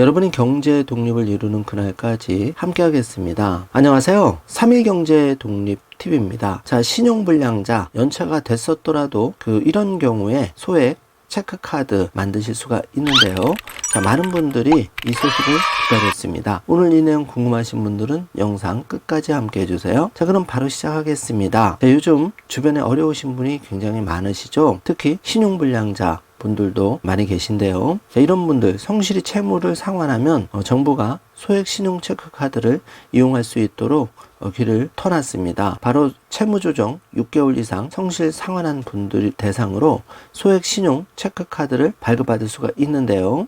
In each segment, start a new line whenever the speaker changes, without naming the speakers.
여러분이 경제 독립을 이루는 그날까지 함께 하겠습니다. 안녕하세요. 3일 경제 독립 팁입니다. 자, 신용불량자 연체가 됐었더라도 그 이런 경우에 소액 체크카드 만드실 수가 있는데요. 자, 많은 분들이 이 소식을 기다렸습니다. 오늘 이 내용 궁금하신 분들은 영상 끝까지 함께 해주세요. 자, 그럼 바로 시작하겠습니다. 자, 요즘 주변에 어려우신 분이 굉장히 많으시죠? 특히 신용불량자 분들도 많이 계신데요. 자, 이런 분들 성실히 채무를 상환하면 어, 정부가 소액 신용 체크 카드를 이용할 수 있도록 어, 길을 터놨습니다. 바로 채무 조정 6개월 이상 성실 상환한 분들 대상으로 소액 신용 체크 카드를 발급받을 수가 있는데요.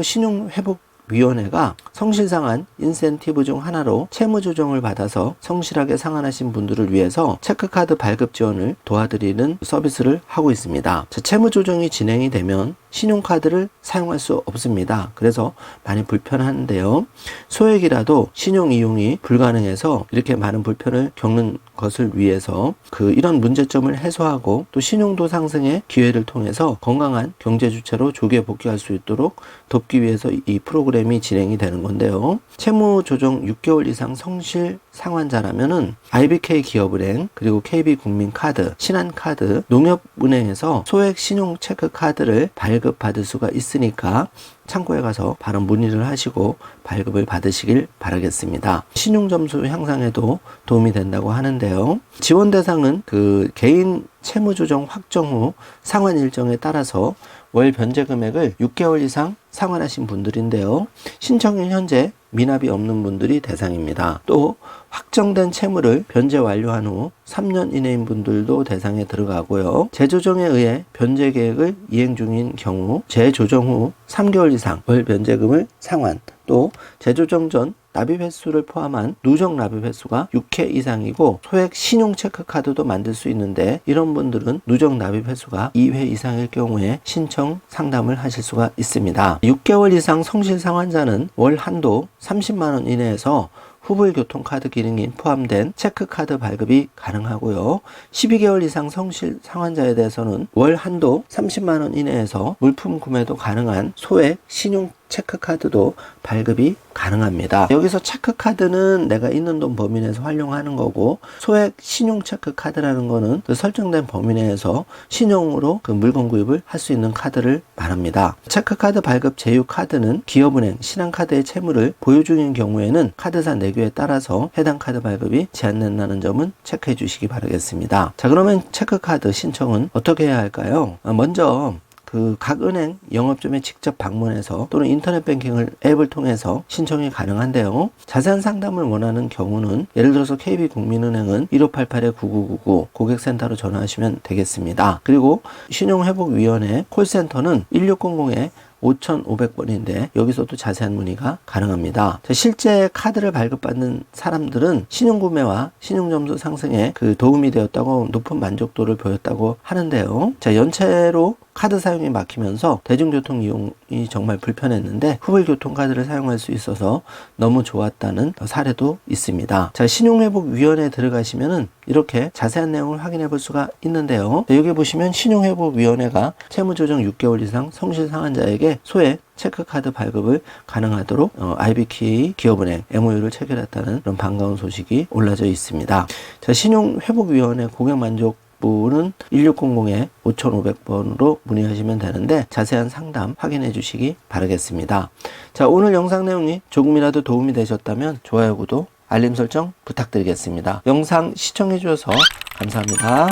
신용 회복 위원회가 성실상한 인센티브 중 하나로 채무 조정을 받아서 성실하게 상환하신 분들을 위해서 체크카드 발급 지원을 도와드리는 서비스를 하고 있습니다. 자, 채무 조정이 진행이 되면 신용카드를 사용할 수 없습니다. 그래서 많이 불편한데요. 소액이라도 신용 이용이 불가능해서 이렇게 많은 불편을 겪는 것을 위해서 그 이런 문제점을 해소하고 또 신용도 상승의 기회를 통해서 건강한 경제 주체로 조기에 복귀할 수 있도록 돕기 위해서 이 프로그램이 진행이 되는 건데요. 채무 조정 6개월 이상 성실 상환자라면은 IBK 기업은행 그리고 KB 국민카드, 신한카드, 농협은행에서 소액 신용 체크 카드를 발급 받을 수가 있으니까 창고에 가서 바로 문의를 하시고 발급을 받으시길 바라겠습니다. 신용 점수 향상에도 도움이 된다고 하는데요. 지원 대상은 그 개인 채무 조정 확정 후 상환 일정에 따라서 월 변제 금액을 6개월 이상 상환하신 분들인데요. 신청일 현재 미납이 없는 분들이 대상입니다. 또 확정된 채무를 변제 완료한 후 3년 이내인 분들도 대상에 들어가고요. 재조정에 의해 변제 계획을 이행 중인 경우 재조정 후 3개월 이상 월 변제금을 상환 또 재조정 전 납입 횟수를 포함한 누적 납입 횟수가 6회 이상이고 소액 신용 체크 카드도 만들 수 있는데 이런 분들은 누적 납입 횟수가 2회 이상일 경우에 신청 상담을 하실 수가 있습니다. 6개월 이상 성실 상환자는 월 한도 30만 원 이내에서 후불 교통카드 기능이 포함된 체크카드 발급이 가능하고요. 12개월 이상 성실 상환자에 대해서는 월 한도 30만 원 이내에서 물품 구매도 가능한 소액 신용 체크카드도 발급이 가능합니다. 여기서 체크카드는 내가 있는 돈 범위 내에서 활용하는 거고 소액 신용 체크카드라는 거는 그 설정된 범위 내에서 신용으로 그 물건 구입을 할 수 있는 카드를 말합니다. 체크카드 발급 제휴 카드는 기업은행, 신한카드의 채무를 보유 중인 경우에는 카드사 내규에 따라서 해당 카드 발급이 제한된다는 점은 체크해 주시기 바라겠습니다. 자 그러면 체크카드 신청은 어떻게 해야 할까요? 아, 먼저 그 각 은행 영업점에 직접 방문해서 또는 인터넷 뱅킹을 앱을 통해서 신청이 가능한데요. 자세한 상담을 원하는 경우는 예를 들어서 KB국민은행은 1588-9999 고객센터로 전화하시면 되겠습니다. 그리고 신용회복위원회 콜센터는 1600에 5,500번인데 여기서도 자세한 문의가 가능합니다. 자, 실제 카드를 발급받는 사람들은 신용구매와 신용점수 상승에 그 도움이 되었다고 높은 만족도를 보였다고 하는데요. 자, 연체로 카드 사용이 막히면서 대중교통 이용이 정말 불편했는데 후불 교통카드를 사용할 수 있어서 너무 좋았다는 사례도 있습니다. 자, 신용회복위원회에 들어가시면은 이렇게 자세한 내용을 확인해 볼 수가 있는데요. 자, 여기 보시면 신용회복위원회가 채무조정 6개월 이상 성실 상환자에게 소액 체크카드 발급을 가능하도록 어, IBK 기업은행 MOU를 체결했다는 그런 반가운 소식이 올라져 있습니다. 자, 신용회복위원회 고객만족 부는 1600에 5500번으로 문의하시면 되는데 자세한 상담 확인해 주시기 바라겠습니다. 자, 오늘 영상 내용이 조금이라도 도움이 되셨다면 좋아요, 구독, 알림 설정 부탁드리겠습니다. 영상 시청해 주셔서 감사합니다.